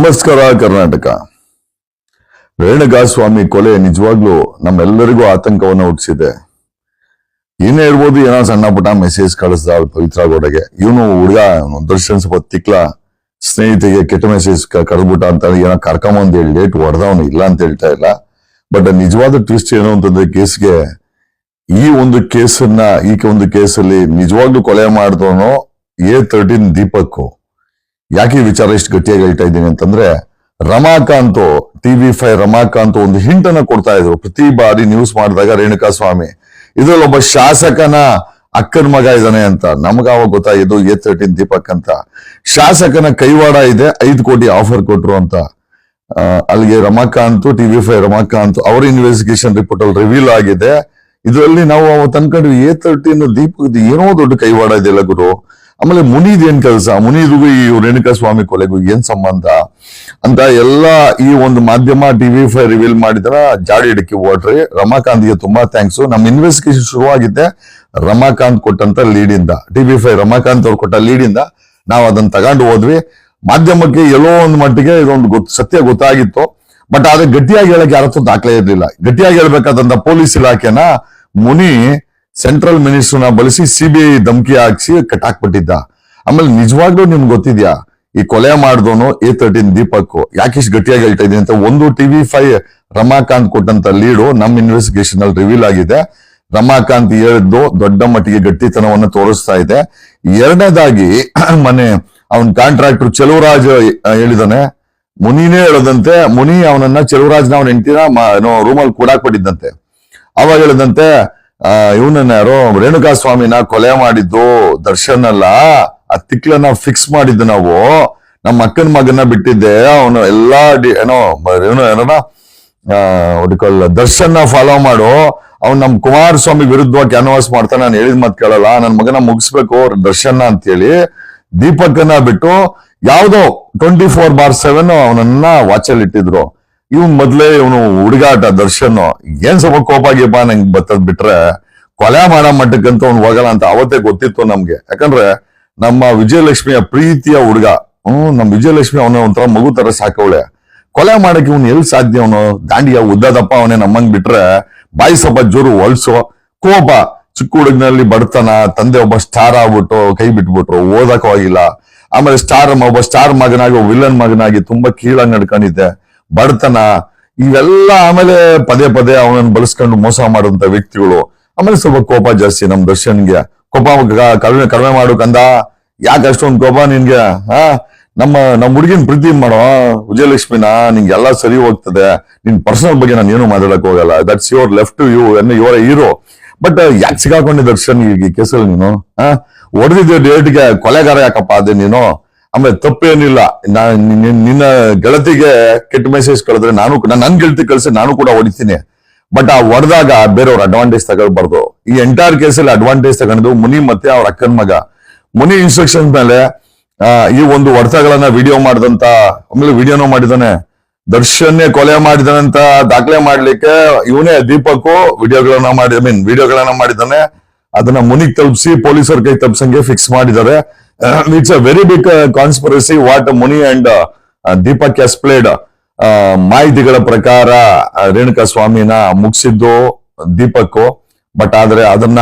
ನಮಸ್ಕಾರ ಕರ್ನಾಟಕ. ರೇಣುಕಾಸ್ವಾಮಿ ಕೊಲೆ ನಿಜವಾಗ್ಲೂ ನಮ್ಮೆಲ್ಲರಿಗೂ ಆತಂಕವನ್ನು ಹುಟ್ಟಿಸಿದೆ. ಏನೇ ಇರ್ಬೋದು ಏನೋ ಸಣ್ಣ ಪುಟ್ಟ ಮೆಸೇಜ್ ಕಳಿಸ್ದ ಪವಿತ್ರ ಗೋಡೆಗೆ. ಇವನು ಹುಡುಗ ದರ್ಶನ್ ಸ್ವಲ್ಪ ತಿಕ್ಲ, ಸ್ನೇಹಿತಿಗೆ ಕೆಟ್ಟ ಮೆಸೇಜ್ ಕರೆದ್ಬಿಟ್ಟ ಅಂತ ಏನೋ ಕರ್ಕೊಂಬಂದ್ ಹೇಳಿ ಡೇಟ್ ಹೊಡೆದವನು ಇಲ್ಲ ಅಂತ ಹೇಳ್ತಾ ಇಲ್ಲ. ಬಟ್ ನಿಜವಾದ ಟ್ವಿಸ್ಟ್ ಏನು ಅಂತಂದ್ರೆ ಕೇಸ್ಗೆ ಈ ಒಂದು ಕೇಸನ್ನ ಈ ಒಂದು ಕೇಸಲ್ಲಿ ನಿಜವಾಗ್ಲೂ ಕೊಲೆ ಮಾಡಿದವನು ಎ ತರ್ಟೀನ್ ದೀಪಕ್ ಯಾಕೆ ವಿಚಾರ ಇಷ್ಟು ಗಟ್ಟಿಯಾಗಿ ಹೇಳ್ತಾ ಇದ್ದೀನಿ ಅಂತಂದ್ರೆ ರಮಾಕಾಂತ್ ಟಿವಿ ಫೈವ್ ರಮಾಕಾಂತ್ ಒಂದು ಹಿಂಟ್ ಅನ್ನ ಕೊಡ್ತಾ ಇದ್ರು. ಪ್ರತಿ ಬಾರಿ ನ್ಯೂಸ್ ಮಾಡಿದಾಗ ರೇಣುಕಾ ಸ್ವಾಮಿ ಇದ್ರಲ್ಲಿ ಒಬ್ಬ ಶಾಸಕನ ಅಕ್ಕನ ಮಗ ಇದ್ದಾನೆ ಅಂತ. ನಮಗ ಅವಾಗ ಗೊತ್ತಾಗಿದ್ದು ಎ ತರ್ಟೀನ್ ದೀಪಕ್ ಅಂತ. ಶಾಸಕನ ಕೈವಾಡ ಇದೆ, ಐದು ಕೋಟಿ ಆಫರ್ ಕೊಟ್ರು ಅಂತ. ಅಲ್ಲಿಗೆ ರಮಾಕಾಂತ್ ಟಿವಿ ಫೈವ್ ರಮಾಕಾಂತ್, ಅವರ ಇನ್ವೆಸ್ಟಿಗೇಷನ್ ರಿಪೋರ್ಟ್ ಅಲ್ಲಿ ರಿವೀಲ್ ಆಗಿದೆ. ಇದರಲ್ಲಿ ನಾವು ಅವತ್ತು ಅನ್ಕೊಂಡ್ವಿ ಎ ತರ್ಟೀನ್ ದೀಪಕ್ ಏನೋ ದೊಡ್ಡ ಕೈವಾಡ ಇದೆಯಲ್ಲ ಗುರು? ಆಮೇಲೆ ಮುನಿದ್ ಏನ್ ಕೆಲಸ? ಮುನಿದಿಗೂ ಈ ರೇಣುಕಾ ಸ್ವಾಮಿ ಕೊಲೆಗೂ ಏನ್ ಸಂಬಂಧ? ಅಂತ ಎಲ್ಲ ಈ ಒಂದು ಮಾಧ್ಯಮ ಟಿವಿ ಫೈ ರಿವೀಲ್ ಮಾಡಿದ್ರ ಜಾಡಿ ಹಿಡಕಿ ಓಡ್ರಿ ರಮಾಕಾಂತ್ಗೆ ತುಂಬಾ ಥ್ಯಾಂಕ್ಸ್ ನಮ್ ಇನ್ವೆಸ್ಟಿಗೇಷನ್ ಶುರುವಾಗಿದ್ದೆ. ರಮಾಕಾಂತ್ ಕೊಟ್ಟಂತ ಲೀಡ್ ಇಂದ. ಟಿವಿ ಫೈ ರಮಾಕಾಂತ್ ಅವ್ರು ಕೊಟ್ಟ ಲೀಡ್ ಇಂದ ನಾವು ಅದನ್ನ ತಗೊಂಡು ಹೋದ್ವಿ. ಮಾಧ್ಯಮಕ್ಕೆ ಎಲ್ಲೋ ಒಂದು ಮಟ್ಟಿಗೆ ಇದೊಂದು ಗೊತ್ತು ಸತ್ಯ ಗೊತ್ತಾಗಿತ್ತು. ಬಟ್ ಆದ್ರೆ ಗಟ್ಟಿಯಾಗಿ ಹೇಳಕ್ ಯಾರತ್ತೂ ದಾಖಲೆ ಇರಲಿಲ್ಲ. ಗಟ್ಟಿಯಾಗಿ ಹೇಳ್ಬೇಕಾದಂತ ಪೊಲೀಸ್ ಇಲಾಖೆನ ಮುನಿ ಸೆಂಟ್ರಲ್ ಮಿನಿಸ್ಟರ್ನ ಬಳಸಿ ಸಿಬಿಐ ಧಮಕಿ ಹಾಕ್ಸಿ ಕಟ್ಟಾಕ್ಬಿಟ್ಟಿದ್ದ. ಆಮೇಲೆ ನಿಜವಾಗ್ಲೂ ನಿಮ್ಗೆ ಗೊತ್ತಿದ್ಯಾ? ಈ ಕೊಲೆ ಮಾಡಿದವನು ಎ ತರ್ಟೀನ್ ದೀಪಕ್ ಯಾಕಿಷ್ಟು ಗಟ್ಟಿಯಾಗಿ ಹೇಳ್ತಾ ಇದೀನಿ ಅಂತ ಒಂದು ಟಿವಿ ಫೈವ್ ರಮಾಕಾಂತ್ ಕೊಟ್ಟಂತ ಲೀಡು ನಮ್ಮ ಇನ್ವೆಸ್ಟಿಗೇಷನ್ ಅಲ್ಲಿ ರಿವೀಲ್ ಆಗಿದೆ. ರಮಾಕಾಂತ್ ಹೇಳಿದ್ದು ದೊಡ್ಡ ಮಟ್ಟಿಗೆ ಗಟ್ಟಿತನವನ್ನು ತೋರಿಸ್ತಾ ಇದೆ. ಎರಡನೇದಾಗಿ ಮನೆ ಅವನ್ ಕಾಂಟ್ರಾಕ್ಟರ್ ಚೆಲುವರಾಜ್ ಹೇಳಿದಾನೆ. ಮುನಿನೇ ಹೇಳದಂತೆ, ಮುನಿ ಅವನನ್ನ ಚೆಲುವರಾಜ್ನ ಅವನ ಹೆಂಡತಿನ ರೂಮಲ್ಲಿ ಕೂಡಾಕ್ಬಿಟ್ಟಿದ್ದಂತೆ. ಅವಾಗ ಹೇಳಿದಂತೆ ಆ, ಇವನನ್ನ ಯಾರೋ ರೇಣುಕಾ ಸ್ವಾಮಿನ ಕೊಲೆ ಮಾಡಿದ್ದು ದರ್ಶನ್ ಅಲ್ಲ ಆ ತಿಕ್ಲನ್ನ ಫಿಕ್ಸ್ ಮಾಡಿದ್ದು ನಾವು. ನಮ್ಮ ಅಕ್ಕನ ಮಗನ ಬಿಟ್ಟಿದ್ದೆ, ಅವನು ಎಲ್ಲಾ ಡಿ- ಏನೋ ಏನೋ ಏನೋ ಒಡಿಕಲ್ ದರ್ಶನ್ ಫಾಲೋ ಮಾಡು. ಅವ್ನು ನಮ್ ಕುಮಾರಸ್ವಾಮಿ ವಿರುದ್ಧವಾಗಿ ಕ್ಯಾನ್ವಾಸ್ ಮಾಡ್ತಾನೆ ನಾನು ಹೇಳಿದ ಮಾತು ಕೇಳಲ್ಲ ನನ್ನ ಮಗನ ಮುಗಿಸ್ಬೇಕು ದರ್ಶನ್ ಅಂತ ಹೇಳಿ ದೀಪಕ್ಕನ್ನ ಬಿಟ್ಟು, ಯಾವುದೋ ಟ್ವೆಂಟಿ ಫೋರ್ ಬಾರ್ ಸೆವೆನ್ ಅವನನ್ನ ವಾಚಲ್ಲಿ ಇಟ್ಟಿದ್ರು ಇವನ್ ಮೊದ್ಲೇ ಇವನು ಹುಡುಗಾಟ, ದರ್ಶನ್. ಏನ್ ಸ್ವಲ್ಪ ಕೋಪ ಗೀಪ ನಂಗೆ ಬತ್ತದ್ ಬಿಟ್ರೆ, ಕೊಲೆ ಮಾಡೋ ಮಟ್ಟಕ್ಕಂತ ಅವ್ನು ಹೋಗಲ್ಲ ಅಂತ ಅವತ್ತೇ ಗೊತ್ತಿತ್ತು ನಮ್ಗೆ. ಯಾಕಂದ್ರೆ ನಮ್ಮ ವಿಜಯಲಕ್ಷ್ಮಿಯ ಪ್ರೀತಿಯ ಹುಡುಗ, ಹ್ಮ್, ನಮ್ ವಿಜಯಲಕ್ಷ್ಮಿ ಅವನ ಒಂಥರ ಮಗು ತರ ಸಾಕವಳೆ. ಕೊಲೆ ಮಾಡಕ್ಕೆ ಇವ್ನು ಎಲ್ಲಿ ಸಾಧ್ಯ ಅವನು? ದಾಂಡಿಯ ಉದ್ದದಪ್ಪ ಅವನೇ ನಮ್ಮಂಗ್ ಬಿಟ್ರೆ, ಬಾಯಿ ಸ್ವಲ್ಪ ಜೋರು ಹೊಲ್ಸೋ. ಕೋಪ, ಚಿಕ್ಕ ಹುಡುಗನಲ್ಲಿ ಬಡತನ, ತಂದೆ ಒಬ್ಬ ಸ್ಟಾರ್ ಆಗ್ಬಿಟ್ಟು ಕೈ ಬಿಟ್ಬಿಟ್ರು ಓದಕ್ ಹೋಗಿಲ್ಲ ಆಮೇಲೆ ಸ್ಟಾರ್ ಒಬ್ಬ ಸ್ಟಾರ್ ಮಗನಾಗಿ ವಿಲನ್ ಮಗನಾಗಿ ತುಂಬಾ ಕೀಳಾಗಿ ನಡ್ಕೊಂಡಿದ್ದೆ. ಬಡತನ, ಇವೆಲ್ಲ ಆಮೇಲೆ ಪದೇ ಪದೇ ಅವನನ್ನು ಬಳಸ್ಕೊಂಡು ಮೋಸ ಮಾಡುವಂತ ವ್ಯಕ್ತಿಗಳು. ಆಮೇಲೆ ಸ್ವಲ್ಪ ಕೋಪ ಜಾಸ್ತಿ ನಮ್ ದರ್ಶನ್ಗೆ. ಕೋಪ ಕಡಿಮೆ ಕಡಿಮೆ ಮಾಡು ಕಂದ. ಯಾಕೆ ಅಷ್ಟೊಂದು ಕೋಪ ನಿನ್ಗೆ? ಹಾ? ನಮ್ಮ ನಮ್ಮ ಹುಡುಗಿನ ಪ್ರೀತಿ ಮಾಡೋ ವಿಜಯಲಕ್ಷ್ಮಿನ, ನಿಂಗೆ ಎಲ್ಲ ಸರಿ ಹೋಗ್ತದೆ. ನಿನ್ ಪರ್ಸನಲ್ ಬಗ್ಗೆ ನಾನು ಏನು ಮಾತಾಡಕ್ ಹೋಗಲ್ಲ. That's your left you and your hero but ಯಾಕೆ ಸಿಗಾಕೊಂಡೆ ದರ್ಶನ್ ಈ ಕೇಸಲ್ಲಿ ನೀನು? ಹಾ? ಹೊಡೆದಿದ್ದೆ ಡೇಟ್ಗೆ ಕೊಲೆಗಾರ ಯಾಕಪ್ಪ ಅದೇ ನೀನು? ಆಮೇಲೆ ತಪ್ಪೇನಿಲ್ಲ. ನಿನ್ನ ಗೆಳತಿಗೆ ಕೆಟ್ಟ ಮೆಸೇಜ್ ಕಳೆದ್ರೆ ನಾನು ನಾನು ಗೆಳತಿ ಕಳಿಸಿ ನಾನು ಕೂಡ ಹೊಡಿತೀನಿ. ಬಟ್ ಆ ಹೊಡೆದಾಗ ಬೇರೆಯವ್ರ ಅಡ್ವಾಂಟೇಜ್ ತಗೊಳ್ಬಾರ್ದು. ಈ ಎಂಟೈರ್ ಕೇಸಲ್ಲಿ ಅಡ್ವಾಂಟೇಜ್ ತಗೊಂಡು ಮುನಿ ಮತ್ತೆ ಅವ್ರ ಅಕ್ಕನ ಮಗ. ಮುನಿ ಇನ್ಸ್ಟ್ರಕ್ಷನ್ ಮೇಲೆ ಈ ಒಂದು ಹೊಡೆತಗಳನ್ನ ವಿಡಿಯೋ ಮಾಡಿದಂತ, ಆಮೇಲೆ ವಿಡಿಯೋನೂ ಮಾಡಿದಾನೆ. ದರ್ಶನ್ನೇ ಕೊಲೆ ಮಾಡಿದಂತ ದಾಖಲೆ ಮಾಡ್ಲಿಕ್ಕೆ ಇವನೇ ದೀಪಕ್ ವಿಡಿಯೋಗಳನ್ನ ಮಾಡಿ ಐ ಮೀನ್ ವಿಡಿಯೋಗಳನ್ನ ಮಾಡಿದಾನೆ. ಅದನ್ನ ಮುನಿಗ್ ತಲುಪಿಸಿ, ಪೊಲೀಸರ ಕೈ ತಪ್ಸಂಗೆ ಫಿಕ್ಸ್ ಮಾಡಿದ್ದಾರೆ. It's a very big conspiracy what Muni and Deepak has played ಮಾಹಿತಿಗಳ ಪ್ರಕಾರ ರೇಣುಕಾ ಸ್ವಾಮಿನ ಮುಗಿಸಿದ್ದು ದೀಪಕ್ ಬಟ್ ಆದ್ರೆ ಅದನ್ನ,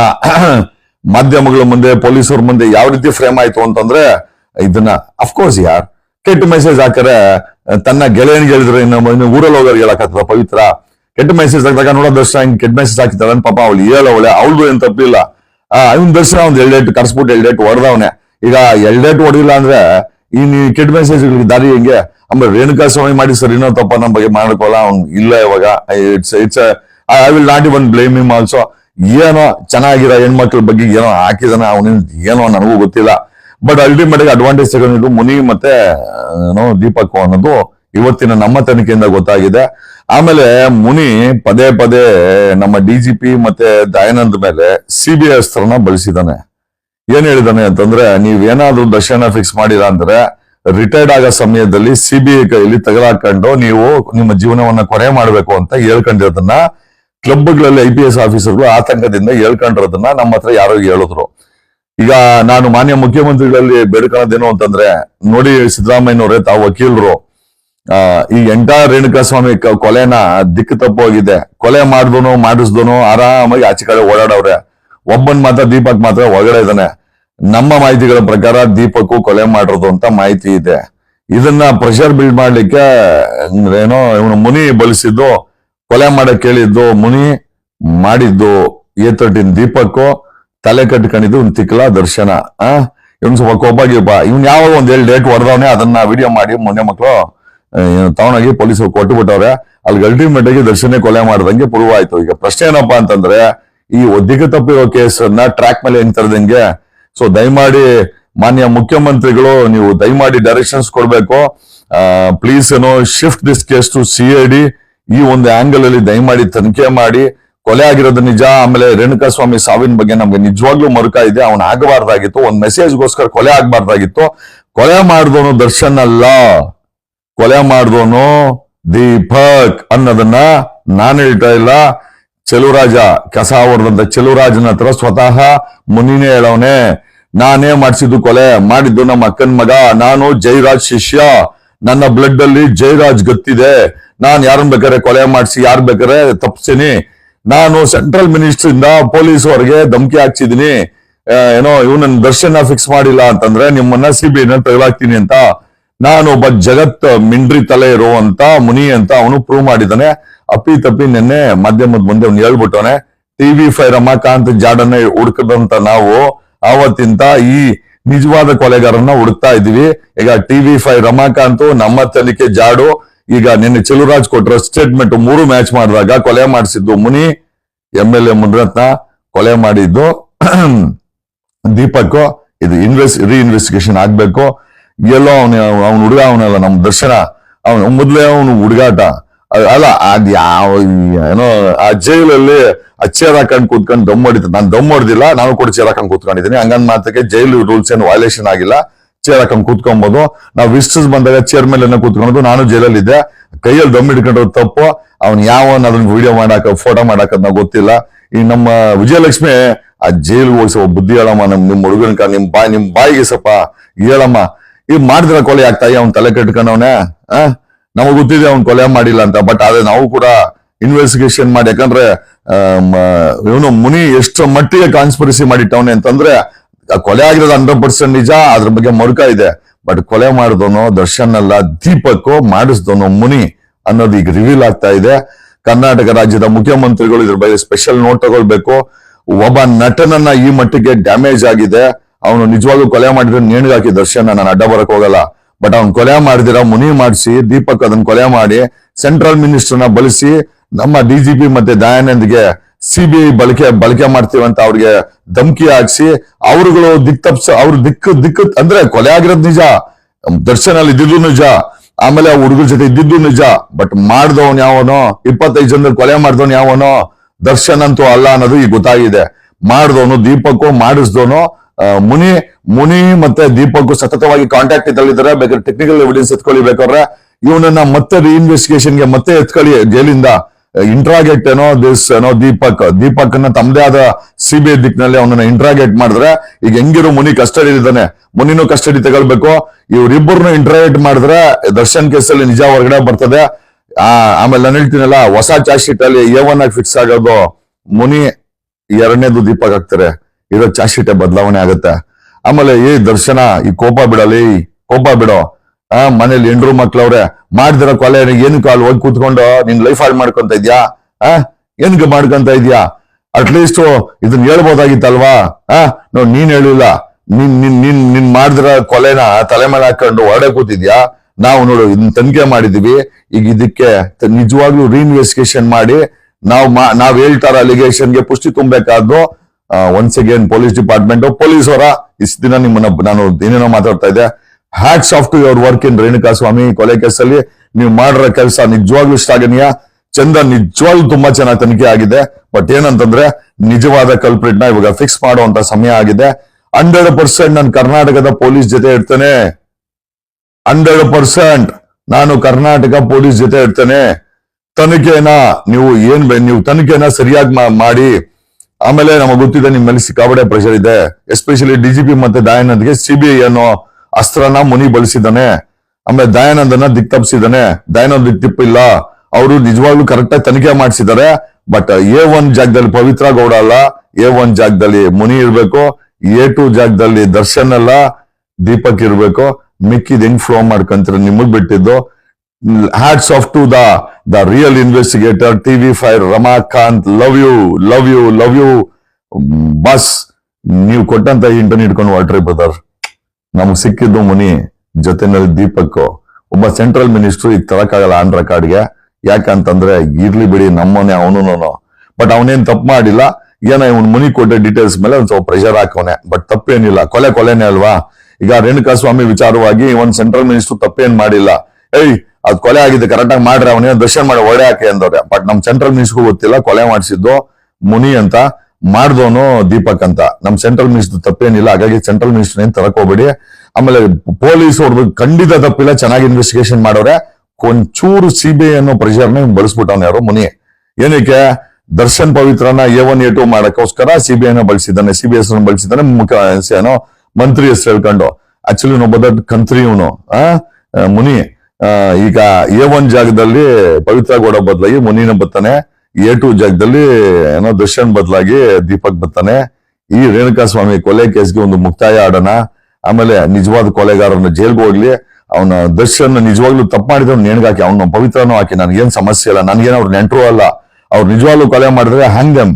ಮಾಧ್ಯಮಗಳ ಮುಂದೆ, ಪೊಲೀಸರ ಮುಂದೆ ಯಾವ ರೀತಿ ಫ್ರೇಮ್ ಆಯ್ತು ಅಂತಂದ್ರೆ, ಇದನ್ನ ಅಫ್ಕೋರ್ಸ್ ಯಾರ್, ಕೆಟ್ಟ ಮೆಸೇಜ್ ಹಾಕರೆ ತನ್ನ ಗೆಳೆಯನಿಗೆ ಹೇಳಿದ್ರೆ ಇನ್ನು ಊರಲ್ಲಿ ಹೋಗೋರ್ಗೆ ಹೇಳಕತ್ತದ ಪವಿತ್ರ. ಕೆಟ್ಟ ಮೆಸೇಜ್ ಹಾಕಿದಾಗ ನೋಡೋ ದರ್ಶನ ಹಿಂಗ್ ಕೆಟ್ಟ ಮೆಸೇಜ್ ಹಾಕಿದ್ದಾಳೆ ಪಾಪ ಅವಳು ಹೇಳವಳೆ, ಅವಳದು ಏನ್ ತಪ್ಪಿಲ್ಲ. ಆ, ಇವನ್ ದರ್ಶನ ಒಂದ್ ಎರಡೇಟ್, ಕರ್ಸ್ಬಿಟ್ಟು ಎರಡೇಟ್ ಹೊಡೆದವನೆ. ಈಗ ಎಲ್ಡೇಟ್ ಹೊಡಿಲ್ಲ ಅಂದ್ರೆ ಈ ಕೆಟ್ಟ ಮೆಸೇಜ್ ದಾರಿ ಹೆಂಗೆ? ಅಂಬ ರೇಣುಕಾ ಸ್ವಾಮಿ ಮಾಡಿ ಸರ್ ಇನ್ನೋ ತಪ್ಪ ನಮ್ಮ ಬಗ್ಗೆ ಮಾಡ್ಕೋಲ್ಲ, ಅವ್ನು ಇಲ್ಲ ಇವಾಗ. It's it's I will not even blame him also ಏನೋ ಚೆನ್ನಾಗಿರೋ ಹೆಣ್ಮಕ್ಳ ಬಗ್ಗೆ ಏನೋ ಹಾಕಿದಾನೆ, ಅವನಿಂದ ಏನೋ ನನಗೂ ಗೊತ್ತಿಲ್ಲ. ಬಟ್ ಅಲ್ಟಿಮೇಟ್ ಆಗಿ ಅಡ್ವಾಂಟೇಜ್ ತಗೊಂಡಿದ್ದು ಮುನಿ ಮತ್ತೆ ದೀಪಕ್ ಅನ್ನೋದು ಇವತ್ತಿನ ನಮ್ಮ ತನಿಖೆಯಿಂದ ಗೊತ್ತಾಗಿದೆ. ಆಮೇಲೆ ಮುನಿ ಪದೇ ಪದೇ ನಮ್ಮ ಡಿ ಜಿ ಪಿ ಮತ್ತೆ ದಯಾನಂದ್ ಮೇಲೆ ಸಿಬಿಐ ಅಸ್ತ್ರನ ಬಳಸಿದಾನೆ. ಏನ್ ಹೇಳಿದಾನೆ ಅಂತಂದ್ರೆ ನೀವೇನಾದ್ರೂ ದರ್ಶನ ಫಿಕ್ಸ್ ಮಾಡಿಲ್ಲ ಅಂದ್ರೆ ರಿಟೈರ್ಡ್ ಆಗೋ ಸಮಯದಲ್ಲಿ ಸಿಬಿಐ ಕೈಯಲ್ಲಿ ತಗಲಾಕೊಂಡು ನೀವು ನಿಮ್ಮ ಜೀವನವನ್ನ ಕೊನೆ ಮಾಡಬೇಕು ಅಂತ ಹೇಳ್ಕೊಂಡಿರೋದನ್ನ ಕ್ಲಬ್ಗಳಲ್ಲಿ ಐ ಪಿ ಎಸ್ ಆಫೀಸರ್ಗಳು ಆತಂಕದಿಂದ ಹೇಳ್ಕೊಂಡಿರೋದನ್ನ ನಮ್ಮ ಹತ್ರ ಯಾರೋ ಹೇಳಿದ್ರು. ಈಗ ನಾನು ಮಾನ್ಯ ಮುಖ್ಯಮಂತ್ರಿಗಳಲ್ಲಿ ಬೇಡ್ಕೊಳ್ಳೋದೇನು ಅಂತಂದ್ರೆ, ನೋಡಿ ಸಿದ್ದರಾಮಯ್ಯನವರೇ, ತಾವು ವಕೀಲರು. ಈ ಎಂಟೈರ್ ರೇಣುಕಾಸ್ವಾಮಿ ಕೊಲೆನ ದಿಕ್ಕು ತಪ್ಪೋಗಿದೆ ಕೊಲೆ ಮಾಡಿದನು, ಮಾಡಿಸ್ದನು, ಆರಾಮಾಗಿ ಆಚೆ ಕಡೆ ಓಡಾಡವ್ರೆ. ಒಬ್ಬನ್ ಮಾತ್ರ, ದೀಪಕ್ ಮಾತ್ರ ಒಳಗಡೆ ಇದ್ದಾನೆ ನಮ್ಮ ಮಾಹಿತಿಗಳ ಪ್ರಕಾರ ದೀಪಕ್ ಕೊಲೆ ಮಾಡಿರೋದು ಅಂತ ಮಾಹಿತಿ ಇದೆ. ಇದನ್ನ ಪ್ರೆಷರ್ ಬಿಲ್ಡ್ ಮಾಡ್ಲಿಕ್ಕೆ, ಏನೋ ಇವನು ಮುನಿ ಬಳಸಿದ್ದು ಕೊಲೆ ಮಾಡಕ್ ಕೇಳಿದ್ದು ಮುನಿ ಮಾಡಿದ್ದು ಎ ತರ್ಟಿನ್ ದೀಪಕ್ ತಲೆ ಕಟ್ಕೊಂಡಿದ್ದು ಒಂದು ತಿಕ್ಲ ದರ್ಶನ, ಆ? ಇವನ್ ಸ್ವಲ್ಪ ಕೋಪ ಗೀಪ ಇವ್ನು ಯಾವ ಒಂದ್ ಏಳು ಡೇಟ್ ಹೊಡೆದವನೆ, ಅದನ್ನ ವಿಡಿಯೋ ಮಾಡಿ, ಮೊನ್ನೆ ಮಕ್ಕಳು ತಗೊಂಡೋಗಿ ಪೊಲೀಸರು ಕೊಟ್ಟು ಬಿಟ್ಟವ್ರೆ. ಅಲ್ಲಿ ಅಲ್ಟಿಮೇಟ್ ಆಗಿ ದರ್ಶನ ಕೊಲೆ ಮಾಡ್ದಂಗೆ ಪ್ರೂವ್ ಆಯ್ತು. ಈಗ ಪ್ರಶ್ನೆ ಏನಪ್ಪಾ ಅಂತಂದ್ರೆ, ಈ ಒದ್ದಿಗೆ ತಪ್ಪಿರೋ ಕೇಸನ್ನ ಟ್ರ್ಯಾಕ್ ಮೇಲೆ ಹೆಂಗ್ ತರದಂಗೆ ಸೊ ದಯಮಾಡಿ ಮಾನ್ಯ ಮುಖ್ಯಮಂತ್ರಿಗಳು, ನೀವು ದಯಮಾಡಿ ಡೈರೆಕ್ಷನ್ಸ್ ಕೊಡಬೇಕು. ಪ್ಲೀಸ್ ಏನೋ shift this case to C I ಈ ಒಂದು ಆಂಗಲ್ ಅಲ್ಲಿ ದಯಮಾಡಿ ತನಿಖೆ ಮಾಡಿ. ಕೊಲೆ ಆಗಿರೋದು ನಿಜ, ಆಮೇಲೆ ರೇಣುಕಾ ಸ್ವಾಮಿ ಸಾವಿನ ಬಗ್ಗೆ ನಮ್ಗೆ ನಿಜವಾಗ್ಲೂ ಮರುಕ ಇದೆ ಅವನ್ ಆಗಬಾರ್ದಾಗಿತ್ತು, ಒಂದ್ ಮೆಸೇಜ್ಗೋಸ್ಕರ ಕೊಲೆ ಆಗಬಾರ್ದಾಗಿತ್ತು. ಕೊಲೆ ಮಾಡಿದವನು ದರ್ಶನ್ ಅಲ್ಲ. ಕೊಲೆ ಮಾಡಿದವನು ದೀಪಕ್ ಅನ್ನೋದನ್ನ ನಾನು ಹೇಳ್ತಾ ಇಲ್ಲ. ಚೆಲುವರಾಜ ಕಸ ಹೊಡೆದಂತ ಚೆಲುವರಾಜನ ಹತ್ರ ಸ್ವತಃ ಮುನಿನೇ ಹೇಳವನೆ. ನಾನೇ ಮಾಡಿಸಿದ್ದು ಕೊಲೆ, ಮಾಡಿದ್ದು ನಮ್ಮ ಅಕ್ಕನ ಮಗ, ನಾನು ಜೈರಾಜ್ ಶಿಷ್ಯ. ನನ್ನ ಬ್ಲಡ್ ಅಲ್ಲಿ ಜೈರಾಜ್ ಗೊತ್ತಿದೆ. ನಾನ್ ಯಾರನ್ನ ಬೇಕಾದ್ರೆ ಕೊಲೆ ಮಾಡಿಸಿ, ಯಾರು ಬೇಕಾದ್ರೆ ತಪ್ಪಿಸ್ತೀನಿ ನಾನು ಸೆಂಟ್ರಲ್ ಮಿನಿಸ್ಟರ್ ಇಂದ ಪೊಲೀಸ್ ಅವರಿಗೆ ಧಮಕಿ ಹಾಕ್ಸಿದೀನಿ. ಏನೋ ಇವನನ್ನ ದರ್ಶನ ಫಿಕ್ಸ್ ಮಾಡಿಲ್ಲ ಅಂತಂದ್ರೆ ನಿಮ್ಮನ್ನ ಬಿ ನ ತಗಲಾಕ್ತೀನಿ ಅಂತ. ನಾನು ಒಬ್ಬ ಜಗತ್ ಮಿಂಡ್ರಿ ತಲೆ ಇರುವಂತ ಮುನಿ ಅಂತ ಅವನು ಪ್ರೂವ್ ಮಾಡಿದಾನೆ. ಅಪ್ಪಿ ತಪ್ಪಿ ನಿನ್ನೆ ಮಾಧ್ಯಮದ ಮುಂದೆ ಅವ್ನು ಹೇಳ್ಬಿಟ್ಟವನೆ ಟಿವಿ ಫೈ ರಮಾಕಾಂತ್ ಜಾಡನ್ನ ಹುಡುಕದಂತ ನಾವು ಆವತ್ತಿಂದ ಈ ನಿಜವಾದ ಕೊಲೆಗಾರನ್ನ ಹುಡುಕ್ತಾ ಇದೀವಿ ಈಗ ಟಿವಿ ಫೈವ್ ರಮಾಕಾಂತ್, ನಮ್ಮ ತನಿಖೆ ಜಾಡು, ಈಗ ನಿನ್ನೆ ಚೆಲುರಾಜ್ ಕೊಟ್ಟರು ಸ್ಟೇಟ್ಮೆಂಟ್ ಮೂರು ಮ್ಯಾಚ್ ಮಾಡಿದಾಗ ಕೊಲೆ ಮಾಡಿಸಿದ್ದು Muni M L A Munirathna ಕೊಲೆ ಮಾಡಿದ್ದು ದೀಪಕ್ ಇದು ಇನ್ವೆಸ್ ರೀ ಇನ್ವೆಸ್ಟಿಗೇಷನ್ ಆಗ್ಬೇಕು. ಎಲ್ಲೋ ಅವನ ಅವನ ಹುಡುಗ, ಅವನಲ್ಲ ನಮ್ ದರ್ಶನ, ಅವನು, ಮೊದ್ಲೇ ಅವನು ಹುಡುಗಾಟ. ಅಲ್ಲ ಅದ್ ಯಾವ ಏನೋ, ಆ ಜೈಲಲ್ಲಿ ಆ ಚೇರ್ ಹಾಕೊಂಡ್ ಕೂತ್ಕೊಂಡು ದಮ್ ಹೊಡಿತ ನಾನು ದಮ್ ಹೊಡೆದಿಲ್ಲ, ನಾನು ಕೂಡ ಚೇರ್ ಹಾಕೊಂಡ್ ಕೂತ್ಕೊಂಡಿದ್ದೀನಿ. ಹಂಗನ್ ಮಾತಕ್ಕೆ ಜೈಲು ರೂಲ್ಸ್ ಏನು ವೈಲೇಷನ್ ಆಗಿಲ್ಲ. ಚೇರ್ ಹಾಕೊಂಡ್ ಕೂತ್ಕೊಬಹುದು ನಾವು ವಿಸ್ಟರ್ಸ್ ಬಂದಾಗ ಚೇರ್ ಮೇಲೆ ಕೂತ್ಕೊಂಡು ನಾನು ಜೈಲಲ್ಲಿ ಇದ್ದೆ ಕೈಯಲ್ಲಿ ದಮ್ ಹಿಡ್ಕೊಂಡಿರೋದು ತಪ್ಪು. ಅವ್ನು ಯಾವನ್ ಅದನ್ನ ವಿಡಿಯೋ ಮಾಡಾಕ ಫೋಟೋ ಮಾಡಾಕ ನಾವು ಗೊತ್ತಿಲ್ಲ. ಈ ನಮ್ಮ ವಿಜಯಲಕ್ಷ್ಮಿ, ಆ ಜೈಲ್ ಸ್ವಲ್ಪ ಬುದ್ಧಿ ಹೇಳಮ್ಮ, ನಮ್ ನಿಮ್ ಹುಡುಗನ್ಕ ನಿಮ್ ಬಾಯ್ ನಿಮ್ ಬಾಯಿಗೆ ಸ್ವಲ್ಪ ಹೇಳಮ್ಮ. ಈ ಮಾಡಿದ್ರ ಕೊಲೆ ಆಗ್ತಾಯಿ ಅವ್ನ್ ತಲೆ ಕಟ್ಕೊಂಡವನೇ ಆ? ನಮಗ್ ಗೊತ್ತಿದೆ ಅವ್ನು ಕೊಲೆ ಮಾಡಿಲ್ಲ ಅಂತ ಬಟ್ ಆದ್ರೆ ನಾವು ಕೂಡ ಇನ್ವೆಸ್ಟಿಗೇಷನ್ ಮಾಡಿ, ಯಾಕಂದ್ರೆ ಇವನು ಮುನಿ ಎಷ್ಟು ಮಟ್ಟಿಗೆ ಕಾನ್ಸ್ಪಿರಸಿ ಮಾಡಿಟ್ಟವನೆ ಅಂತಂದ್ರೆ ಕೊಲೆ ಆಗಿರೋದು ಹಂಡ್ರೆಡ್ ಪರ್ಸೆಂಟ್ ನಿಜ, ಅದ್ರ ಬಗ್ಗೆ ಮರುಕ ಇದೆ. ಬಟ್ ಕೊಲೆ ಮಾಡಿದವನು ದರ್ಶನ್ ಅಲ್ಲ, ದೀಪಕ್ಕೋ ಮಾಡಿಸ್ದವನು ಮುನಿ ಅನ್ನೋದು ಈಗ ರಿವೀಲ್ ಆಗ್ತಾ ಇದೆ. ಕರ್ನಾಟಕ ರಾಜ್ಯದ ಮುಖ್ಯಮಂತ್ರಿಗಳು ಇದ್ರ ಬಗ್ಗೆ ಸ್ಪೆಷಲ್ ನೋಟ್ ತಗೊಳ್ಬೇಕು. ಒಬ್ಬ ನಟನನ್ನ ಈ ಮಟ್ಟಿಗೆ ಡ್ಯಾಮೇಜ್ ಆಗಿದೆ. ಅವನು ನಿಜವಾಗ್ಲೂ ಕೊಲೆ ಮಾಡಿದ್ರೆ ನೇಣಿಗೆ ದರ್ಶನ್ ನಾನು ಅಡ್ಡ ಬರಕ್ ಹೋಗಲ್ಲ. ಬಟ್ ಅವ್ನ್ ಕೊಲೆ ಮಾಡಿದಿರ ಮುನಿ ಮಾಡಿಸಿ, ದೀಪಕ್ ಅದನ್ನ ಕೊಲೆ ಮಾಡಿ ಸೆಂಟ್ರಲ್ ಮಿನಿಸ್ಟರ್ನ ಬಳಸಿ ನಮ್ಮ ಡಿಜಿಪಿ ಮತ್ತೆ ದಯಾನಂದ್ಗೆ ಸಿಬಿಐ ಬಳಕೆ ಬಳಕೆ ಮಾಡ್ತೀವಿ ಅಂತ ಅವ್ರಿಗೆ ಧಮಕಿ ಹಾಕ್ಸಿ, ಅವ್ರುಗಳು ದಿಕ್ ತಪ್ಸ ಅವ್ರ ದಿಕ್ಕು ದಿಕ್ಕು ಅಂದ್ರೆ ಕೊಲೆ ಆಗಿರೋದ್ ನಿಜ. ದರ್ಶನ್ ಅಲ್ಲಿ ಇದ್ದಿದ್ದು ನಿಜ. ಆಮೇಲೆ ಹುಡುಗರ ಜೊತೆ ಇದ್ದಿದ್ದು ನಿಜ. ಬಟ್ ಮಾಡ್ದವನ್ ಯಾವನೋ, ಇಪ್ಪತ್ತೈದು ಜನ ಕೊಲೆ ಮಾಡ್ದವನ್ ಯಾವನೋ, ದರ್ಶನ್ ಅಂತೂ ಅಲ್ಲ ಅನ್ನೋದು ಈಗ ಗೊತ್ತಾಗಿದೆ. ಮಾಡ್ದವನು ದೀಪಕ್ಕೂ, ಮಾಡಿಸ್ದವನು ಮುನಿ ಮುನಿ ಮತ್ತೆ ದೀಪಕ್ ಸತತವಾಗಿ ಕಾಂಟ್ಯಾಕ್ಟ್ ಇದ್ದಲ್ಲಿದ್ದಾರೆ. ಬೇಕಾದ್ರೆ ಟೆಕ್ನಿಕಲ್ ಎವಿಡೆನ್ಸ್ ಎತ್ಕೊಳ್ಳಿ ಬೇಕಾದ್ರೆ ಇವನನ್ನ ಮತ್ತೆ ರಿಇನ್ವೆಸ್ಟಿಗೇಷನ್ಗೆ ಮತ್ತೆ ಎತ್ಕೊಳ್ಳಿ. ಜೈಲಿಂದ ಇಂಟ್ರಾಗೇಟ್ ಏನೋ ದಿಸ್ ಏನೋ ದೀಪಕ್. ದೀಪಕ್ ಅನ್ನ ತಮ್ಮದೇ ಆದ ಸಿಬಿಐ ದಿಕ್ಕಿನಲ್ಲಿ ಅವನನ್ನ ಇಂಟ್ರಾಗೇಟ್ ಮಾಡಿದ್ರೆ, ಈಗ ಹೆಂಗಿರೋ ಮುನಿ ಕಸ್ಟಡಿ ಇದ್ದಾನೆ. ಮುನಿನೂ ಕಸ್ಟಡಿ ತಗೊಳ್ಬೇಕು. ಇವ್ರಿಬ್ಬರನ್ನು ಇಂಟ್ರಾಗೇಟ್ ಮಾಡಿದ್ರೆ ದರ್ಶನ್ ಕೇಸಲ್ಲಿ ನಿಜ ಹೊರಗಡೆ ಬರ್ತದೆ. ಆಮೇಲೆ ನಾನು ಹೇಳ್ತೀನಲ್ಲ, ಹೊಸ ಚಾರ್ಜ್ ಶೀಟ್ ಅಲ್ಲಿ ಎ ಒನ್ ಆಗಿ ಫಿಕ್ಸ್ ಆಗೋದು ಮುನಿ, ಎರಡನೇದು ದೀಪಕ್ ಆಗ್ತಾರೆ. ಇರೋ ಚಾಶಿಟ ಶೀಟ್ ಬದಲಾವಣೆ ಆಗುತ್ತೆ. ಆಮೇಲೆ, ಏ, ದರ್ಶನ, ಈ ಕೋಪ ಬಿಡಲಿ ಕೋಪ ಬಿಡೋ. ಆ, ಮನೇಲಿ ಹೆಂಡ್ರು ಮಕ್ಳವ್ರೆ, ಮಾಡಿದಿರೋ ಕೊಲೆ ಏನು ಅಲ್ಲಿ ಹೋಗಿ ಕೂತ್ಕೊಂಡು ನಿನ್ ಲೈಫ್ ಹಾಳು ಮಾಡ್ಕೊಂತ ಇದ್ಯಾ? ಆ, ಏನಕ್ಕೆ ಮಾಡ್ಕೊಂತ ಇದ್ಯಾ? ಅಟ್ಲೀಸ್ಟ್ ಇದನ್ನ ಹೇಳ್ಬೋದಾಗಿತ್ತಲ್ವಾ? ಆ ನೋ ನೀನ್ ಹೇಳಿಲ್ಲ. ನಿನ್ ನಿನ್ ನಿನ್ ನಿನ್ ಮಾಡಿದ್ರ ಕೊಲೆನ ತಲೆ ಮೇಲೆ ಹಾಕೊಂಡು ಹೊರಡೆ ಕೂತಿದ್ಯಾ? ನಾವು ನೋಡು ಇದನ್ನ ತನಿಖೆ ಮಾಡಿದೀವಿ. ಈಗ ಇದಕ್ಕೆ ನಿಜವಾಗ್ಲೂ ರೀಇನ್ವೆಸ್ಟಿಗೇಷನ್ ಮಾಡಿ, ನಾವು ನಾವ್ ಹೇಳ್ತಾರ ಅಲಿಗೇಷನ್ಗೆ ಪುಷ್ಟಿ ತುಂಬಬೇಕಾದ್ದು once again police department police ಅವರ, ಇಷ್ಟು ದಿನ ನಿಮ್ಮನ್ನ ನಾನು ಏನೇನೋ ಮಾತಾಡ್ತಾ ಇದ್ದೆ. Hats off to your work in Renuka Swamy ಕೊಲೆ ಕೇಸಲ್ಲಿ ನೀವು ಮಾಡಿರೋ ಕೆಲಸ ನಿಜವಾಗ್ಲೂ ಶ್ಲಾಘನೀಯ. ಚಂದ ನಿಜವಾಗ್ಲೂ ತುಂಬಾ ಚೆನ್ನಾಗಿ ತನಿಖೆ ಆಗಿದೆ. ಬಟ್ ಏನಂತಂದ್ರೆ, ನಿಜವಾದ ಕಲ್ಪ್ರಿಟ್ನ ಇವಾಗ ಫಿಕ್ಸ್ ಮಾಡುವಂತ ಸಮಯ ಆಗಿದೆ. ಹಂಡ್ರೆಡ್ ಪರ್ಸೆಂಟ್ ನಾನು ಕರ್ನಾಟಕದ ಪೊಲೀಸ್ ಜೊತೆ ಇರ್ತೇನೆ. ಹಂಡ್ರೆಡ್ ಪರ್ಸೆಂಟ್ ನಾನು ಕರ್ನಾಟಕ ಪೊಲೀಸ್ ಜೊತೆ ಇರ್ತೇನೆ. ತನಿಖೆನ ನೀವು ಏನ್ ನೀವು ತನಿಖೆನ ಸರಿಯಾಗಿ ಮಾಡಿ. ಆಮೇಲೆ ನಮಗೆ ಗೊತ್ತಿದೆ ನಿಮ್ಮಲ್ಲಿ ಸಿಕ್ಕಾಪಟ್ಟೆ ಪ್ರೆಷರ್ ಇದೆ. ಎಸ್ಪೆಷಲಿ ಡಿಜಿಪಿ ಮತ್ತೆ ದಯಾನಂದ್ಗೆ ಸಿಬಿಐ ಅನ್ನೋ ಅಸ್ತ್ರನ ಮುನಿ ಬಳಸಿದ್ದಾನೆ. ಆಮೇಲೆ ದಯಾನಂದನ ದಿಕ್ ತಪ್ಪಿಸಿದಾನೆ ದಯಾನಂದ್ ದಿಕ್ ತಿಪ್ಪಿಲ್ಲ. ಅವರು ನಿಜವಾಗ್ಲೂ ಕರೆಕ್ಟ್ ಆಗಿ ತನಿಖೆ ಮಾಡಿಸಿದ್ದಾರೆ. ಬಟ್ ಎ ಒನ್ ಜಾಗದಲ್ಲಿ ಪವಿತ್ರ ಗೌಡ ಅಲ್ಲ. ಎ ಒನ್ ಜಾಗದಲ್ಲಿ ಮುನಿ ಇರ್ಬೇಕು. ಎ ಟು ಜಾಗದಲ್ಲಿ ದರ್ಶನ್ ಅಲ್ಲ. ದೀಪಕ್ ಇರ್ಬೇಕು. ಮಿಕ್ಕಿದ್ ಹೆಂಗ್ ಫ್ಲೋ ಮಾಡ್ಕೊಂತೀರ ನಿಮಗ್ ಬಿಟ್ಟಿದ್ದು. Hats off to the the real investigator TV five Ramakant love you love you love you bus ನೀವು ಕೊಟ್ಟಂತ ಇಂಟರ್ನ್ ಇಟ್ಕೊಂಡು ಹೊರಟ್ರಿ ಬ್ರದರ್ ನಮ್ಗೆ ಸಿಕ್ಕಿದ್ದು ಮುನಿ, ಜೊತೆನಲ್ಲಿ ದೀಪಕ್. ಒಬ್ಬ ಸೆಂಟ್ರಲ್ ಮಿನಿಸ್ಟರ್ ಈಗ ತರಕ್ಕಾಗಲ್ಲ ಆನ್ ರೆಕಾರ್ಡ್ಗೆ ಯಾಕಂತಂದ್ರೆ ಇರ್ಲಿ ಬಿಡಿ, ನಮ್ಮನೆ ಅವನು ಬಟ್ ಅವನೇನ್ ತಪ್ಪು ಮಾಡಿಲ್ಲ. ಏನೋ ಇವ್ನ್ ಮುನಿ ಕೊಟ್ಟ ಡೀಟೇಲ್ಸ್ ಮೇಲೆ ಒಂದ್ ಸ್ವಲ್ಪ ಪ್ರೆಷರ್ ಹಾಕವನೆ. ಬಟ್ ತಪ್ಪೇನಿಲ್ಲ. ಕೊಲೆ ಕೊಲೆನೇ ಅಲ್ವಾ? ಈಗ ರೇಣುಕಾ ಸ್ವಾಮಿ ವಿಚಾರವಾಗಿ ಒಂದ್ ಸೆಂಟ್ರಲ್ ಮಿನಿಸ್ಟರ್ ತಪ್ಪೇನ್ ಮಾಡಿಲ್ಲ. ಏಯ್ ಅದ್ ಕೊಲೆ ಆಗಿದೆ ಕರೆಕ್ಟ್ ಆಗಿ ಮಾಡ್ರಿ, ಅವನೇ ದರ್ಶನ ಮಾಡಿ ಒಳ್ಳೆ ಹಾಕಿ ಅಂದವ್ರೆ. ಬಟ್ ನಮ್ ಸೆಂಟ್ರಲ್ ಮಿನಿಸ್ಟರ್ ಗೊತ್ತಿಲ್ಲ, ಕೊಲೆ ಮಾಡಿಸಿದ್ದು ಮುನಿ ಅಂತ, ಮಾಡ್ದವನು ದೀಪಕ್ ಅಂತ. ನಮ್ ಸೆಂಟ್ರಲ್ ಮಿನಿಸ್ಟರ್ ತಪ್ಪೇನಿಲ್ಲ, ಹಾಗಾಗಿ ಸೆಂಟ್ರಲ್ ಮಿನಿಸ್ಟರ್ ಏನ್ ತರಕೋಬೇಡಿ ಆಮೇಲೆ ಪೊಲೀಸ್ ಅವ್ರದ್ದು ಖಂಡಿತ ತಪ್ಪಿಲ್ಲ, ಚೆನ್ನಾಗಿ ಇನ್ವೆಸ್ಟಿಗೇಷನ್ ಮಾಡೋರೆ. ಕೊಂಚೂರು ಸಿ ಬಿ ಐ ಅನ್ನೋ ಪ್ರೆಷರ್ನ ಬಳಸ್ಬಿಟ್ಟವನ ಯಾರು? ಮುನಿ. ಏನಕ್ಕೆ? ದರ್ಶನ್ ಪವಿತ್ರನ ಎ ಒನ್ ಎ ಟು ಮಾಡಕ್ಕೋಸ್ಕರ ಬಿ ಐನ ಬಳಸಿದ್ದಾನೆ ಸಿ ಬಿ ಎಸ್ ಬಳಸಿದ್ದಾನೆ, ಮುಖ್ಯ, ಏನೋ ಮಂತ್ರಿ ಹೆಸರು ಹೇಳ್ಕೊಂಡು. ಆಕ್ಚುಲಿ ಒಬ್ಬ ಕಂತ್ರಿ ಇವನು ಮುನಿ. ಈಗ ಎ ಒನ್ ಜಾಗದಲ್ಲಿ ಪವಿತ್ರ ಗೌಡ ಬದಲಾಗಿ ಮುನಿನ ಬರ್ತಾನೆ ಎ ಟು ಜಾಗದಲ್ಲಿ ಏನೋ ದರ್ಶನ್ ಬದಲಾಗಿ ದೀಪಕ್ ಬರ್ತಾನೆ ಈ ರೇಣುಕಾ ಸ್ವಾಮಿ ಕೊಲೆ ಕೇಸ್ಗೆ ಒಂದು ಮುಕ್ತಾಯ ಆಡೋಣ. ಆಮೇಲೆ ನಿಜವಾದ ಕೊಲೆಗಾರನ ಜೈಲ್ಗೆ ಹೋಗ್ಲಿ. ಅವನ ದರ್ಶನ್ ನಿಜವಾಗ್ಲೂ ತಪ್ಪು ಮಾಡಿದ್ರೆ ನೇಣ್ಗಾಕಿ, ಅವ್ನ ಪವಿತ್ರನೂ ಹಾಕಿ ನನ್ಗೇನ್ ಸಮಸ್ಯೆ ಇಲ್ಲ, ನನ್ಗೇನು ಅವ್ರು ನೆಂಟರು ಅಲ್ಲ. ಅವ್ರು ನಿಜವಾಗ್ಲೂ ಕೊಲೆ ಮಾಡಿದ್ರೆ ದೆಮ್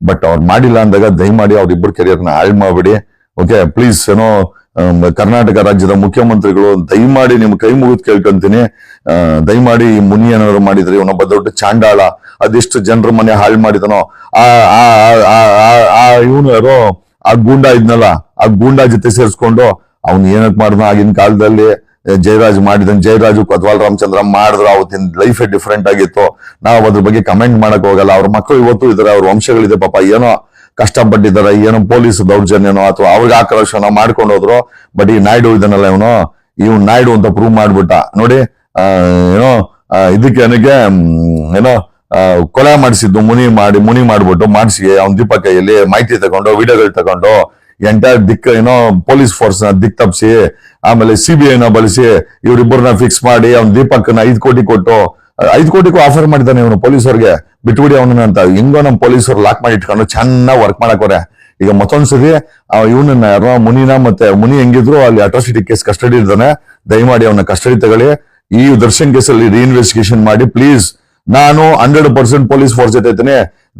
ಬಟ್ ಅವ್ರು ಮಾಡಿಲ್ಲ ಅಂದಾಗ ದಯಮಾಡಿ ಅವ್ರಿಬ್ಬರು ಕೆರಿಯರ್ನ ಹಾಳು ಮಾಡಬೇಡಿ. ಓಕೆ ಪ್ಲೀಸ್ ಏನೋ ಕರ್ನಾಟಕ ರಾಜ್ಯದ ಮುಖ್ಯಮಂತ್ರಿಗಳು, ದಯಮಾಡಿ ನಿಮ್ ಕೈ ಮುಗಿದು ಕೇಳ್ಕೊಂತೀನಿ. ದಯಮಾಡಿ ಈ ಮುನಿ ಏನಾದ್ರು ಮಾಡಿದ್ರೆ ಇವನೊಬ್ಬ ದೊಡ್ಡ ಚಾಂಡಾಳ ಅದೆಷ್ಟು ಜನರ ಮನೆ ಹಾಳು ಮಾಡಿದನೋ. ಆ ಆ ಇವನು ಯಾರೋ, ಆ ಗೂಂಡ ಇದ್ನಲ್ಲ, ಆ ಗೂಂಡಾ ಜೊತೆ ಸೇರಿಸ್ಕೊಂಡು ಅವ್ನು ಏನಕ್ ಮಾಡಿದ್ನೋ ಆಗಿನ ಕಾಲದಲ್ಲಿ ಜಯರಾಜ್ ಮಾಡಿದನ್. ಜಯರಾಜು, ಕೊತ್ವಾಲ್ ರಾಮಚಂದ್ರ ಮಾಡಿದ್ರು, ಅವತ್ತಿನ ಲೈಫ್ ಡಿಫ್ರೆಂಟ್ ಆಗಿತ್ತು. ನಾವು ಅದ್ರ ಬಗ್ಗೆ ಕಮೆಂಟ್ ಮಾಡಕ್ ಹೋಗಲ್ಲ. ಅವ್ರ ಮಕ್ಕಳು ಇವತ್ತು ಇದಾರೆ, ಅವ್ರ ವಂಶಗಳಿದೆ ಪಾಪ. ಏನೋ ಕಷ್ಟಪಟ್ಟಿದ್ದಾರೆ, ಏನೋ ಪೊಲೀಸ್ ದೌರ್ಜನ್ಯನೋ ಅಥವಾ ಅವ್ರಿಗೆ ಆಕ್ರೋಶನೋ ಮಾಡ್ಕೊಂಡು ಹೋದ್ರು ಬಟ್ ಈ ನಾಯ್ಡು ಇದನ್ನಲ್ಲ ಇವನು, ಇವ್ನು ನಾಯ್ಡು ಅಂತ ಪ್ರೂವ್ ಮಾಡ್ಬಿಟ್ಟ. ನೋಡಿ ಏನೋ ಇದಕ್ಕೆ ನನಗೆ ಏನೋ ಕೊಲೆ ಮಾಡಿಸಿದ್ದು, ಮುನಿ ಮಾಡಿ, ಮುನಿ ಮಾಡ್ಬಿಟ್ಟು, ಮಾಡಿಸಿ, ಅವ್ನ ದೀಪ ಕೈಯಲ್ಲಿ ಮಾಹಿತಿ ತಗೊಂಡು, ವಿಡಿಯೋಗಳು ತಗೊಂಡು, ಎಂಟೈರ್ ದಿಕ್ಕ ಏನೋ, ಪೊಲೀಸ್ ಫೋರ್ಸ್ನ ದಿಕ್ ತಪ್ಪಿಸಿ ಆಮೇಲೆ ಸಿಬಿಐ ನ ಬಳಸಿ, ಇವ್ರಿಬ್ಬರನ್ನ ಫಿಕ್ಸ್ ಮಾಡಿ, ಅವ್ನ ದೀಪಕ್ನ ಐದು ಕೋಟಿ ಕೊಟ್ಟು ಐದ್ ಕೋಟಿಗೂ ಆಫರ್ ಮಾಡಿದ್ದಾನೆ ಇವನು ಪೊಲೀಸರಿಗೆ ಬಿಟ್ಬಿಡಿ ಅವನನ್ನ ಅಂತ. ಹಿಂಗೋ ನಮ್ ಪೊಲೀಸರು ಲಾಕ್ ಮಾಡಿ ಇಟ್ಕೊಂಡು ಚೆನ್ನಾಗಿ ವರ್ಕ್ ಮಾಡಕೋರೆ ಈಗ ಮತ್ತೊಂದ್ಸರಿ ಇವನನ್ನ ಯಾರೋ ಮುನಿನ ಮತ್ತೆ ಮುನಿ ಹೆಂಗಿದ್ರು ಅಲ್ಲಿ ಅಟ್ರಾಸಿಟಿ ಕೇಸ್ ಕಸ್ಟಡಿ ಇದ್ದಾನೆ ದಯಮಾಡಿ ಅವನ ಕಸ್ಟಡಿ ತಗೊಳ್ಳಿ. ಈ ದರ್ಶನ್ ಕೇಸಲ್ಲಿ ರೀಇನ್ವೆಸ್ಟಿಗೇಷನ್ ಮಾಡಿ ಪ್ಲೀಸ್ ನಾನು ಹಂಡ್ರೆಡ್ ಪರ್ಸೆಂಟ್ ಪೊಲೀಸ್ ಫೋರ್ಸ್ ಜೊತೆ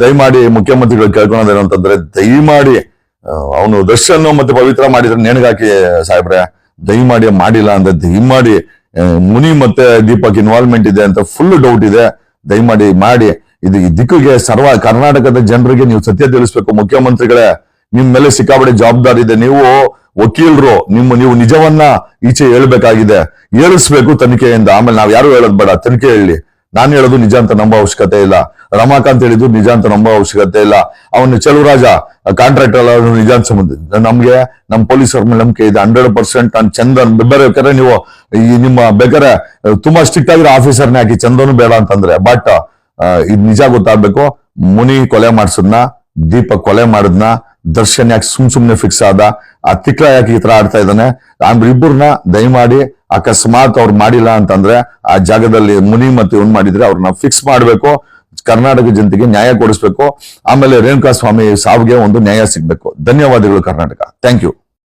ದಯಮಾಡಿ ಮುಖ್ಯಮಂತ್ರಿಗಳು ಕೇಳ್ಕೊಳೋದೇನು ಅಂತಂದ್ರೆ ದಯಮಾಡಿ ಅವನು ದರ್ಶನ್ ಮತ್ತೆ ಪವಿತ್ರ ಮಾಡಿದ್ರೆ ನೇಣಿಗಾಕಿ ಸಾಹೇಬ್ರೆ. ದಯಮಾಡಿ ಮಾಡಿಲ್ಲ ಅಂದ್ರೆ ದಯಮಾಡಿ ಮುನಿ ಮತ್ತೆ ದೀಪಕ್ ಇನ್ವಾಲ್ವ್ಮೆಂಟ್ ಇದೆ ಅಂತ ಫುಲ್ ಡೌಟ್ ಇದೆ. ದಯಮಾಡಿ ಮಾಡಿ. ಇದು ದಿಕ್ಕಿಗೆ ಸರ್ವ ಕರ್ನಾಟಕದ ಜನರಿಗೆ ನೀವು ಸತ್ಯ ತಿಳಿಸ್ಬೇಕು. ಮುಖ್ಯಮಂತ್ರಿಗಳೇ, ನಿಮ್ ಮೇಲೆ ಸಿಕ್ಕಾಬಡಿ ಜವಾಬ್ದಾರಿ ಇದೆ. ನೀವು ವಕೀಲರು, ನಿಮ್ಮ ನೀವು ನಿಜವನ್ನ ಈಚೆ ಹೇಳ್ಬೇಕಾಗಿದೆ. ಹೇಳಿಸ್ಬೇಕು ತನಿಖೆಯಿಂದ. ಆಮೇಲೆ ನಾವ್ ಯಾರು ಹೇಳೋದ್ ಬೇಡ. ತನಿಖೆ ಹೇಳಿ. ನಾನು ಹೇಳೋದು ನಿಜ ಅಂತ ನಂಬೋ ಅವಶ್ಯಕತೆ ಇಲ್ಲ. ರಮಾಕಾಂತ್ ಹೇಳಿದ್ದು ನಿಜ ಅಂತ ನಂಬೋ ಅವಶ್ಯಕತೆ ಇಲ್ಲ. ಅವನು ಚೆಲುವರಾಜ ಕಾಂಟ್ರಾಕ್ಟರ್ ನಿಜ ಅಂತ ಸಂಬಂಧ ನಮ್ಗೆ ನಮ್ಮ ಪೊಲೀಸರ ಮೇಲೆ ನಂಬಿಕೆ ಇದೆ. ಹಂಡ್ರೆಡ್ ಪರ್ಸೆಂಟ್ ನಾನು ಚಂದನ್. ಬೇಕಾದ್ರೆ ನೀವು ಈ ನಿಮ್ಮ ಬೇಕಾದ್ರೆ, ತುಂಬಾ ಸ್ಟ್ರಿಕ್ಟ್ ಆಗಿರೋ ಆಫೀಸರ್ನೇ ಹಾಕಿ ಚಂದನು ಬೇಡ ಅಂತಂದ್ರೆ. ಬಟ್ ಇದು ನಿಜ ಗೊತ್ತಾಗ್ಬೇಕು. ಮುನಿ ಕೊಲೆ ಮಾಡಿಸದ್ನ, ದೀಪಕ್ ಕೊಲೆ ಮಾಡಿದ್ನ ದರ್ಶನ್ ಯಾಕೆ ಸುಮ್ ಸುಮ್ನೆ ಫಿಕ್ಸ್ ಆದ? ಆ ತಿಕ್ಲ ಯಾಕೆ ಈ ತರ ಆಡ್ತಾ ಇದ್ದಾನೆ? ಇಬ್ಬರನ್ನ ದಯಮಾಡಿ ಅಕಸ್ಮಾತ್ ಅವ್ರು ಮಾಡಿಲ್ಲ ಅಂತಂದ್ರೆ ಆ ಜಾಗದಲ್ಲಿ ಮುನಿ ಮತ್ತೆ ಇವನ್ ಮಾಡಿದ್ರೆ ಅವ್ರನ್ನ ಫಿಕ್ಸ್ ಮಾಡ್ಬೇಕು. ಕರ್ನಾಟಕ ಜನತೆಗೆ ನ್ಯಾಯ ಕೊಡಿಸ್ಬೇಕು. ಆಮೇಲೆ ರೇಣುಕಾ ಸ್ವಾಮಿ ಸಾವಿಗೆ ಒಂದು ನ್ಯಾಯ ಸಿಗ್ಬೇಕು. ಧನ್ಯವಾದಗಳು ಕರ್ನಾಟಕ. Thank you